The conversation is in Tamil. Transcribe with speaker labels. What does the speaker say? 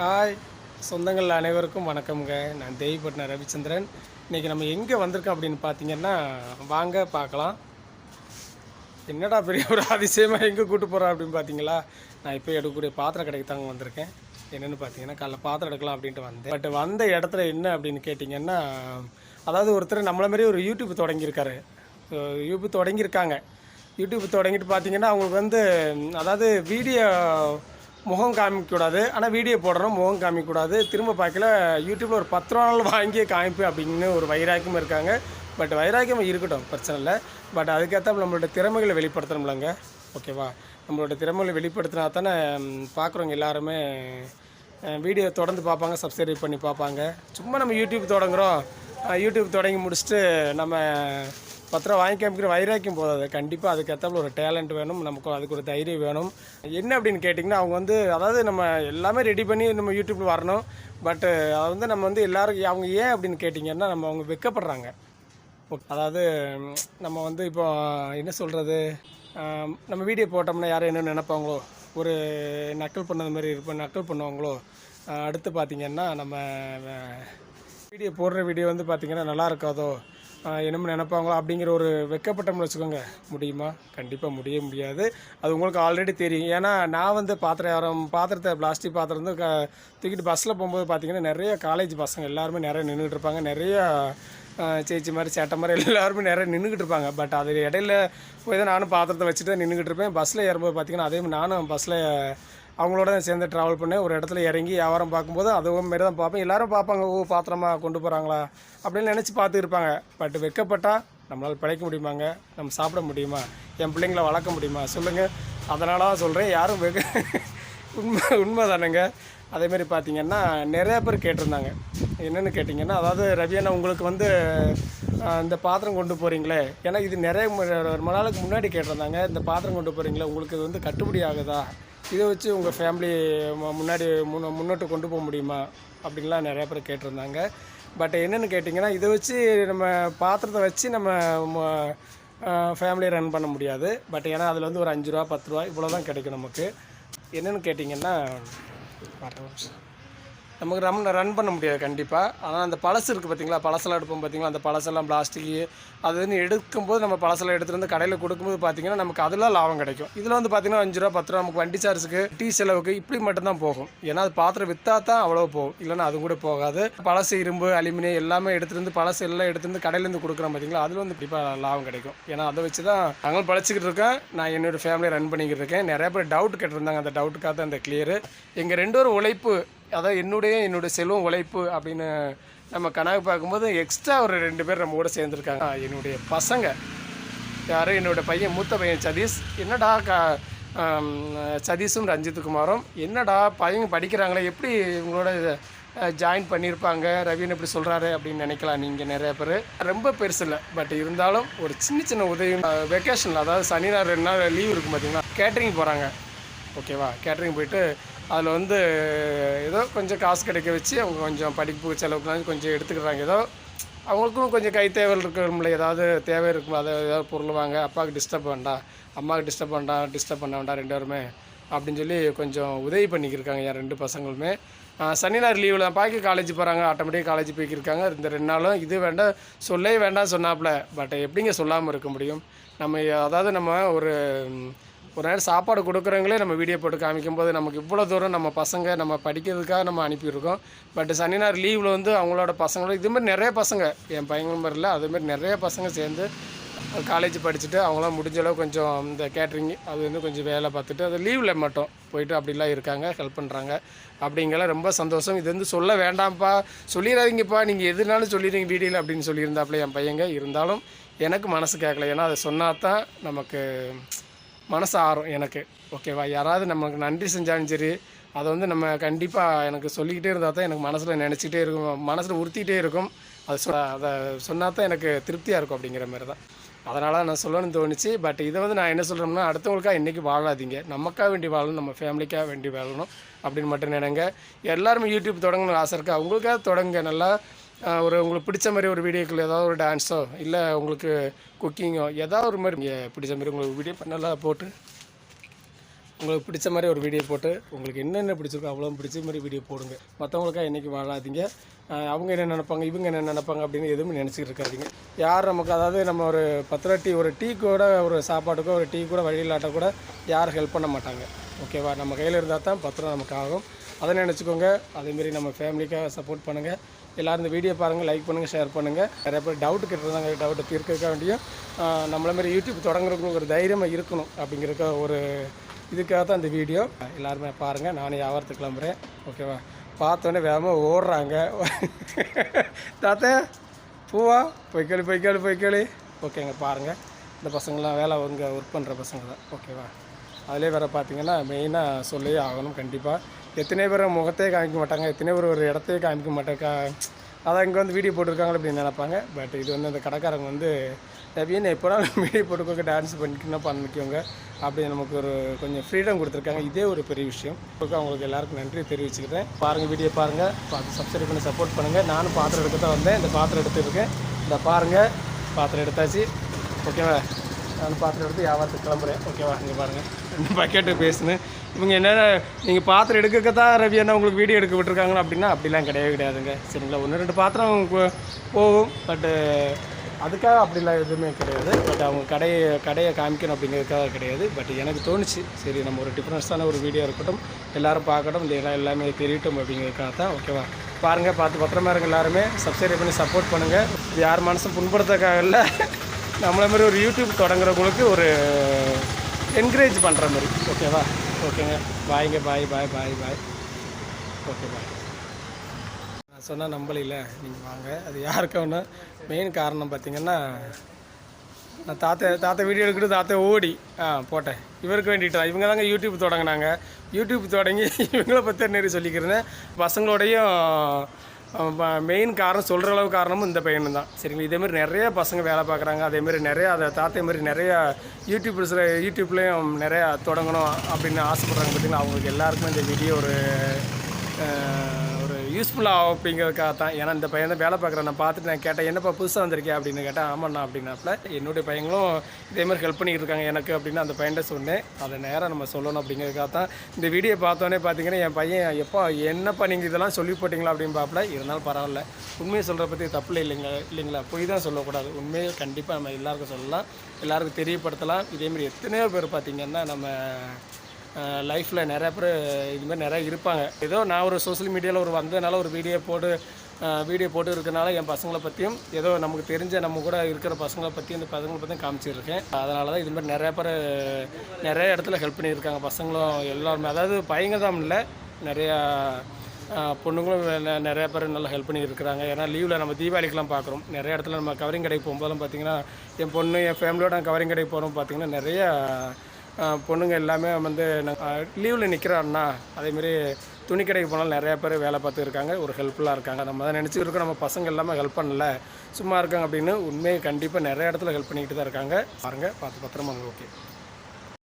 Speaker 1: ஹாய். சொந்தங்கள் அனைவருக்கும் வணக்கம்ங்க. நான் தேவிப்பட்டின ரவிச்சந்திரன். இன்றைக்கி நம்ம எங்கே வந்திருக்கோம் அப்படின்னு பார்த்தீங்கன்னா வாங்க பார்க்கலாம் என்னடா பெரிய ஒரு அதிசயமாக எங்கே கூட்டு போகிறோம் அப்படின்னு பார்த்தீங்களா நான் இப்போ எடுக்கக்கூடிய பாத்திர கடைக்கு தாங்க வந்திருக்கேன். என்னென்னு பார்த்தீங்கன்னா காலைல பாத்திரம் எடுக்கலாம் அப்படின்ட்டு வந்தேன். பட் வந்த இடத்துல என்ன அப்படின்னு கேட்டிங்கன்னா அதாவது ஒருத்தர் நம்மளை மாதிரி ஒரு யூடியூப் தொடங்கியிருக்காரு. யூடியூப் தொடங்கியிருக்காங்க. யூடியூப் தொடங்கிட்டு பார்த்தீங்கன்னா அவங்களுக்கு வந்து அதாவது வீடியோ முகம் காமிக்கக்கூடாது ஆனால் வீடியோ போடணும் முகம் காமிக்கக்கூடாது திரும்ப பார்க்கல யூடியூப்பில் ஒரு பத்து ரூபா நாள் வாங்கியே காமிப்பு அப்படின்னு ஒரு வைராக்கியம் இருக்காங்க. பட் வைராக்கியம் இருக்கட்டும் பிரச்சனை இல்லை. பட் அதுக்கேற்ற நம்மளோட திறமைகளை வெளிப்படுத்தணும்லங்க. ஓகேவா நம்மளோட திறமைகளை வெளிப்படுத்தினா தானே பார்க்குறவங்க எல்லாருமே வீடியோ தொடர்ந்து பார்ப்பாங்க சப்ஸ்கிரைப் பண்ணி பார்ப்பாங்க. சும்மா நம்ம யூடியூப் தொடங்குறோம். யூடியூப் தொடங்கி முடிச்சுட்டு நம்ம பத்து ரூபா வாங்கி காமிக்கிற வைராக்கியம் போதாது. கண்டிப்பாக அதுக்கேற்றாப்புல ஒரு டேலண்ட் வேணும். நமக்கு அதுக்கு ஒரு தைரியம் வேணும். என்ன அப்படின்னு கேட்டிங்கன்னா அவங்க வந்து அதாவது நம்ம எல்லாமே ரெடி பண்ணி நம்ம யூடியூப்பில் வரணும். பட்டு அது வந்து நம்ம வந்து எல்லாருக்கும் அவங்க ஏன் அப்படின்னு கேட்டிங்கன்னா நம்ம அவங்க வெக்கப்படுறாங்க. அதாவது நம்ம வந்து இப்போ என்ன சொல்கிறது நம்ம வீடியோ போட்டோம்னா யாரும் என்ன நினைப்பாங்களோ? ஒரு நக்கல் பண்ணது மாதிரி இருப்போம் நக்கல் பண்ணுவாங்களோ? அடுத்து பார்த்திங்கன்னா நம்ம வீடியோ போடுற வீடியோ வந்து பார்த்திங்கன்னா நல்லா இருக்காதோ? என்னமோ நினைப்பாங்களோ அப்படிங்கிற ஒரு வெக்கப்பட்டோம்னு வச்சுக்கோங்க. முடியுமா? கண்டிப்பாக முடிய முடியாது. அது உங்களுக்கு ஆல்ரெடி தெரியும். ஏன்னா நான் வந்து பாத்திரம் பாத்திரத்தை பிளாஸ்டிக் பாத்திரம் வந்து க தூக்கிட்டு பஸ்ஸில் போகும்போது பார்த்திங்கன்னா நிறைய காலேஜ் பசங்க எல்லாருமே நிறைய நின்றுட்டு இருப்பாங்க. நிறைய சேச்சி மாதிரி சேட்டை மாதிரி எல்லாருமே நிறைய நின்றுக்கிட்டு இருப்பாங்க. பட் அது இடையில போய் தான் நானும் பாத்திரத்தை வச்சுட்டு தான் நின்றுக்கிட்டு இருப்பேன். பஸ்ஸில் ஏறும்போது பார்த்தீங்கன்னா அதே நானும் பஸ்ஸில் அவங்களோட தான் சேர்ந்து ட்ராவல் பண்ணேன் ஒரு இடத்துல இறங்கி வியாபாரம் பார்க்கும்போது அதுவும் மாரி தான் பார்ப்பேன். எல்லாரும் பார்ப்பாங்க ஓ பாத்திரமா கொண்டு போகிறாங்களா அப்படின்னு நினச்சி பார்த்து இருப்பாங்க. பட் வெக்கப்பட்டால் நம்மளால் பிழைக்க முடியுமாங்க? நம்ம சாப்பிட முடியுமா? என் பிள்ளைங்கள வளர்க்க முடியுமா? சொல்லுங்கள் அதனால தான் சொல்கிறேன் யாரும் வெக உண்மை உண்மை தானேங்க. அதேமாரி பார்த்தீங்கன்னா நிறைய பேர் கேட்டிருந்தாங்க. என்னென்னு கேட்டிங்கன்னா அதாவது ரவியண்ணா உங்களுக்கு வந்து இந்த பாத்திரம் கொண்டு போகிறீங்களே ஏன்னா இது நிறைய ரொம்ப நாளுக்கு முன்னாடி கேட்டிருந்தாங்க. இந்த பாத்திரம் கொண்டு போகிறீங்களே உங்களுக்கு இது வந்து கட்டுப்படி ஆகுதா? இதை வச்சு உங்கள் ஃபேமிலி முன்னாடி முன்ன முன்னோட்டு கொண்டு போக முடியுமா? அப்படின்லாம் நிறைய பேர் கேட்டிருந்தாங்க. பட் என்னென்னு கேட்டிங்கன்னா இதை வச்சு நம்ம பாத்திரத்தை வச்சு நம்ம ஃபேமிலியை ரன் பண்ண முடியாது. பட் ஏன்னா அதில் வந்து ஒரு அஞ்சு ரூபா பத்து ரூபா இவ்வளோ தான் கிடைக்கும் நமக்கு. என்னென்னு கேட்டிங்கன்னா வரேன் நமக்கு ரம் ரன் பண்ண முடியாது கண்டிப்பாக ஆனால் அந்த பழசு இருக்குது பார்த்தீங்களா பழசெல்லாம் எடுப்போம் பார்த்தீங்களா அந்த பழசெல்லாம் பிளாஸ்டிக்கு அது வந்து எடுக்கும்போது நம்ம பழசெல்லாம் எடுத்துகிட்டு வந்து கடையில் கொடுக்கும்போது பார்த்தீங்கன்னா நமக்கு அதெல்லாம் லாபம் கிடைக்கும். இதில் வந்து பார்த்தீங்கன்னா அஞ்சு ரூபா பத்து ரூபா நமக்கு வண்டி சார்ஜுக்கு டீ செலவுக்கு இப்படி மட்டும்தான் போகும். ஏன்னா அது பாத்திரம் விற்றா தான் அவ்வளோ போகும். இல்லைன்னா அது கூட போகாது. பழசு இரும்பு அலுமினியம் எல்லாமே எடுத்துகிட்டு வந்து பழசு எல்லாம் எடுத்துட்டு வந்து கடையிலேருந்து கொடுக்குறோம் பார்த்தீங்களா அதில் வந்து கண்டிப்பாக லாபம் கிடைக்கும். ஏன்னா அதை வச்சு தான் நாங்களும் பழச்சிக்கிட்டு இருக்கேன் நான் என்னோடய ஃபேமிலியை ரன் பண்ணிக்கிட்டு இருக்கேன். நிறைய பேர் டவுட் கேட்டிருந்தாங்க. அந்த டவுட்டுக்காக தான் அந்த கிளியரு எங்கள் ரெண்டு ஒரு உழைப்பு அதாவது என்னுடைய என்னுடைய செல்வம் உழைப்பு அப்படின்னு நம்ம கணக்கு பார்க்கும்போது எக்ஸ்ட்ரா ஒரு ரெண்டு பேர் நம்ம கூட சேர்ந்துருக்காங்க. என்னுடைய பசங்க. யார்? என்னோடய பையன் மூத்த பையன் சதீஷ். என்னடா க சதீஷும் ரஞ்சித் குமாரும். என்னடா பையன் படிக்கிறாங்களே எப்படி இவங்களோட ஜாயின் பண்ணியிருப்பாங்க? ரவின்னு இப்படி சொல்கிறாரு அப்படின்னு நினைக்கலாம் நீங்கள் நிறைய பேர். ரொம்ப பெருசு இல்லை. பட் இருந்தாலும் ஒரு சின்ன சின்ன உதவி. வெக்கேஷனில் அதாவது சனி நாள் ரெண்டு நாள் லீவ் இருக்கும் பார்த்தீங்கன்னா கேட்ரிங் போகிறாங்க ஓகேவா கேட்ரிங் போயிட்டு அதில் வந்து ஏதோ கொஞ்சம் காசு கிடைக்க வச்சு அவங்க கொஞ்சம் படிப்பு செலவுக்குலாம் கொஞ்சம் எடுத்துக்கிறாங்க. ஏதோ அவங்களுக்கும் கொஞ்சம் கை தேவை இருக்கணும்ல ஏதாவது தேவை இருக்கும் அதை ஏதாவது பொருள் வாங்க அப்பாவுக்கு டிஸ்டர்ப் வேண்டாம் அம்மாவுக்கு டிஸ்டர்ப் வேண்டாம் டிஸ்டர்ப் பண்ண வேண்டாம் ரெண்டு பேருமே அப்படின்னு சொல்லி கொஞ்சம் உதவி பண்ணிக்கிருக்காங்க என் ரெண்டு பசங்களுமே. சனி ஞாயிறு லீவில் பாக்கி காலேஜ் போகிறாங்க ஆட்டோமேட்டிக்காக காலேஜ் போய்க்கிருக்காங்க. இந்த ரெண்டு நாளும் இது வேண்டாம் சொல்லவே வேண்டாம் சொன்னாப்புல. பட் எப்படிங்க சொல்லாமல் இருக்க முடியும்? நம்ம அதாவது நம்ம ஒரு ஒரு நேரம் சாப்பாடு கொடுக்குறவங்களே நம்ம வீடியோ போட்டு காமிக்கும்போது நமக்கு இவ்வளோ தூரம் நம்ம பசங்க நம்ம படிக்கிறதுக்காக நம்ம அனுப்பியிருக்கோம். பட் சனி ஞாயிறு லீவில் வந்து அவங்களோட பசங்களோட இதுமாதிரி நிறைய பசங்க என் பையன் மாதிரி இல்லை அதுமாதிரி நிறைய பசங்க சேர்ந்து காலேஜ் படிச்சுட்டு அவங்களாம் முடிஞ்ச அளவு கொஞ்சம் இந்த கேட்ரிங் அது வந்து கொஞ்சம் வேலை பார்த்துட்டு அது லீவில் மட்டும் போயிட்டு அப்படிலாம் இருக்காங்க ஹெல்ப் பண்ணுறாங்க அப்படிங்கலாம் ரொம்ப சந்தோஷம். இது வந்து சொல்ல வேண்டாம்ப்பா சொல்லிடாதீங்கப்பா நீங்கள் எதுனாலும் சொல்லிடுங்க வீடியோவில் அப்படின்னு சொல்லியிருந்தாப்புல என் பையங்க. இருந்தாலும் எனக்கு மனசு கேட்கல ஏன்னா அதை சொன்னால் தான் நமக்கு மனசு ஆறும் எனக்கு. ஓகேவா? யாராவது நமக்கு நன்றி செஞ்சாலும் சரி அதை வந்து நம்ம கண்டிப்பாக எனக்கு சொல்லிக்கிட்டே இருந்தால் தான் எனக்கு மனசில் நினச்சிக்கிட்டே இருக்கும். மனசில் உறுத்திக்கிட்டே இருக்கும். அது சொ அதை சொன்னால் தான் எனக்கு திருப்தியாக இருக்கும் அப்படிங்கிற மாதிரி தான். அதனால் நான் சொல்லணும்னு தோணுச்சு. பட் இதை வந்து நான் என்ன சொல்கிறோம்னா அடுத்தவங்களுக்காக இன்றைக்கி வாழாதீங்க. நமக்காக வேண்டி வாழணும். நம்ம ஃபேமிலிக்காக வேண்டி வாழணும் அப்படின்னு மட்டும் நினைங்க. எல்லாருமே யூடியூப் தொடங்கணும்னு ஆசை இருக்கா? அவங்களுக்காக தொடங்க நல்லா ஒரு உங்களுக்கு பிடிச்ச மாதிரி ஒரு வீடியோக்கள் ஏதாவது ஒரு டான்ஸோ இல்லை உங்களுக்கு குக்கிங்கோ ஏதாவது ஒரு மாதிரி பிடிச்ச மாதிரி உங்களுக்கு வீடியோ நல்லா போட்டு? உங்களுக்கு பிடிச்ச மாதிரி ஒரு வீடியோ போட்டு உங்களுக்கு என்னென்ன பிடிச்சிருக்கோ அவ்வளோ பிடிச்ச மாதிரி வீடியோ போடுங்க. மற்றவங்களுக்காக என்றைக்கு வாழாதீங்க. அவங்க என்ன நினைப்பாங்க இவங்க என்ன நினைப்பாங்க அப்படின்னு எதுவுமே நினச்சிக்கிட்டு இருக்காதீங்க. யார் நமக்கு அதாவது நம்ம ஒரு பத்து ரூபா டீ ஒரு டீ கூட ஒரு சாப்பாட்டுக்கோ ஒரு டீ கூட வழியிலாட்ட கூட யாரும் ஹெல்ப் பண்ண மாட்டாங்க. ஓகேவா? நம்ம கையில் இருந்தால் தான் பத்து ரூபா நமக்கு ஆகும். அதை நினச்சிக்கோங்க. அதேமாரி நம்ம ஃபேமிலிக்காக சப்போர்ட் பண்ணுங்கள் எல்லாரும் இந்த வீடியோ பாருங்கள் லைக் பண்ணுங்கள் ஷேர் பண்ணுங்கள் நிறைய பேர் டவுட் கேட்டிருந்தாங்க. டவுட்டை தீர்க்கறதுக்காக வேண்டியும் நம்மள மாதிரி யூடியூப் தொடங்குறதுக்கு ஒரு தைரியமாக இருக்கணும் அப்படிங்கிறக்க ஒரு இதுக்காக தான் இந்த வீடியோ எல்லாருமே பாருங்கள் நானும் வியாபாரத்துக்கு கிளம்புறேன். ஓகேவா பார்த்தோன்னே வேகமாக ஓடுறாங்க. தாத்தா பூவா? பொய்க்காளி பொய்க்காளி பொய்க்காளி ஓகேங்க பாருங்கள் இந்த பசங்களாம் வேலை இங்கே ஒர்க் பண்ணுற பசங்க தான். ஓகேவா அதிலே வேறு பார்த்தீங்கன்னா மெயினாக சொல்லியே ஆகணும் கண்டிப்பாக எத்தனை பேர் முகத்தையே காமிக்க மாட்டாங்க எத்தனை பேர் ஒரு இடத்தையே காமிக்க மாட்டாங்க. அதான் இங்கே வந்து வீடியோ போட்டிருக்காங்க அப்படின்னு நினைப்பாங்க. பட் இது வந்து அந்த கடைக்காரங்க வந்து ரவின்னு எப்போ வீடியோ போட்டுக்கோங்க டான்ஸ் பண்ணிக்கணும் பண்ணிக்கோங்க அப்படி நமக்கு ஒரு கொஞ்சம் ஃப்ரீடம் கொடுத்துருக்காங்க. இதே ஒரு பெரிய விஷயம். அவங்களுக்கு எல்லாருக்கும் நன்றி தெரிவிச்சுக்கிறேன். பாருங்கள் வீடியோ பாருங்கள் பார்த்து சப்ஸ்கிரைப் பண்ணி சப்போர்ட் பண்ணுங்கள் நானும் பாத்திரம் எடுக்க தான் வந்தேன். இந்த பாத்திரம் எடுத்துருக்கேன் இந்த பாருங்கள் பாத்திரம் எடுத்தாச்சு. ஓகேவா நான் பாத்திரம் எடுத்து வியாபாரத்துக்கு கிளம்புறேன். ஓகேவா இங்கே பாருங்கள் ரெண்டு பக்கெட்டு பேசுனேன். இவங்க என்னென்ன நீங்கள் பாத்திரம் எடுக்க தான் ரவி அண்ணா உங்களுக்கு வீடியோ எடுக்க விட்டுருக்காங்க அப்படின்னா அப்படிலாம் கிடையவே கிடையாதுங்க. சரிங்களா? ஒன்று ரெண்டு பாத்திரம் போகும். பட்டு அதுக்காக அப்படிலாம் எதுவுமே கிடையாது. பட் அவங்க கடையை கடையை காமிக்கணும் அப்படிங்கிறதுக்காக கிடையாது. பட் எனக்கு தோணுச்சு. சரி நம்ம ஒரு டிஃப்ரென்ஸான ஒரு வீடியோ இருக்கட்டும். எல்லாரும் பார்க்கட்டும். இந்த இடம் எல்லாமே தெரியட்டும் அப்படிங்கிறதுக்காக தான். ஓகேவா பாருங்கள் பார்த்து பத்திரமா இருங்க எல்லாருமே. சப்ஸ்கிரைப் பண்ணி சப்போர்ட் பண்ணுங்கள் யார் மனசும் புண்படுத்துறதுக்காக இல்லை. நம்மள மாதிரி ஒரு யூடியூப் தொடங்குறவங்களுக்கு ஒரு என்கரேஜ் பண்ணுற மாதிரி. ஓகேவா ஓகேங்க பாய்ங்க பாய் பாய் பாய் பாய் ஓகே பாய் நான் சொன்னால் நம்பலையில். நீங்கள் வாங்க. அது யாருக்கான மெயின் காரணம் பார்த்தீங்கன்னா நான் தாத்தா தாத்தா வீடியோ எடுக்கிட்டு தாத்தா ஓடி. ஆ போட்டேன். இவருக்கு வேண்டிட்டு. தான் இவங்க தாங்க யூடியூப் தொடங்கினாங்க. யூடியூப் தொடங்கி இவங்கள பற்றி நிறைய சொல்லிக்கிறேன் பசங்களோடையும் மெயின் காரணம் சொல்கிற அளவு காரணமும் இந்த பையனும் தான். சரிங்களா? இதேமாரி நிறைய பசங்க வேலை பார்க்குறாங்க. அதேமாரி நிறையா அதை தாத்தா மாதிரி நிறையா யூடியூபர்ஸில் யூடியூப்லேயும் நிறையா தொடங்கணும் அப்படின்னு ஆசைப்பட்றாங்க. பார்த்தீங்கன்னா அவங்களுக்கு எல்லாருக்குமே இந்த வீடியோ ஒரு யூஸ்ஃபுல்லாக அப்படிங்கிறதுக்காக தான். ஏன்னா இந்த பையன் தான் வேலை பார்க்குறேன். நான் பார்த்துட்டு நான் கேட்டேன் என்னப்பா புதுசாக வந்திருக்கேன் அப்படின்னு கேட்டேன் ஆமாண்ணா அப்படின்னாப்புல என்னுடைய பையங்களும் இதேமாதிரி ஹெல்ப் பண்ணிட்டு இருக்காங்க எனக்கு அப்படின்னு அந்த பையன்ட்ட சொன்னேன். அதை நேராக நம்ம சொல்லணும் அப்படிங்கிறதுக்காக தான். இந்த வீடியோ பார்த்தோன்னே பார்த்தீங்கன்னா என் பையன் எப்போ என்னப்பா நீங்கள் இதெல்லாம் சொல்லி போட்டிங்களா? அப்படின்னு பார்ப்பல இருந்தாலும் பரவாயில்ல. உண்மையை சொல்கிற பற்றி தப்பு இல்லைங்க இல்லைங்களா? பொய் தான் சொல்லக்கூடாது. உண்மையை கண்டிப்பாக நம்ம எல்லாருக்கும் சொல்லலாம். எல்லாருக்கும் தெரியப்படுத்தலாம். இதேமாரி எத்தனையோ பேர் பார்த்தீங்கன்னா நம்ம லைஃப்பில் நிறைய பேர் இதுமாதிரி நிறையா இருப்பாங்க. ஏதோ நான் ஒரு சோஷியல் மீடியாவில் ஒரு வந்ததுனால ஒரு வீடியோ போட்டு வீடியோ போட்டு இருக்கனால என் பசங்களை பற்றியும் ஏதோ நமக்கு தெரிஞ்ச நம்ம கூட இருக்கிற பசங்களை பற்றியும் இந்த பசங்களை பற்றியும் காமிச்சிருக்கேன். அதனால தான் இது மாதிரி நிறையா பேர் நிறைய இடத்துல ஹெல்ப் பண்ணியிருக்காங்க பசங்களும் எல்லாருமே. அதாவது பையங்க தான் இல்லை நிறையா பொண்ணுங்களும் நிறையா பேர் நல்லா ஹெல்ப் பண்ணி இருக்கிறாங்க ஏன்னா லீவில் நம்ம தீபாவளிக்கெலாம் பார்க்குறோம். நிறைய இடத்துல நம்ம கவரிங் கடைக்கு போகும்போதெல்லாம் பார்த்திங்கன்னா என் பொண்ணு என் ஃபேமிலியோட கவரிங் கடைக்கு போகிறோம் பார்த்திங்கன்னா நிறையா பொண்ணுங்க எல்லாமே வந்து லீவில் நிற்கிறான்னா அதேமாரி துணி கடைக்கு போனாலும் நிறைய பேர் வேலை பார்த்து இருக்காங்க. ஒரு ஹெல்ப்ஃபுல்லாக இருக்காங்க. நம்ம தான் நினச்சிருக்கோம் இருக்கோம். நம்ம பசங்க எல்லாமே ஹெல்ப் பண்ணல. சும்மா இருக்காங்க அப்படின்னு உண்மையை கண்டிப்பாக நிறைய இடத்துல ஹெல்ப் பண்ணிக்கிட்டு தான் இருக்காங்க. பாருங்கள் பார்த்து பத்திரமா ஓகே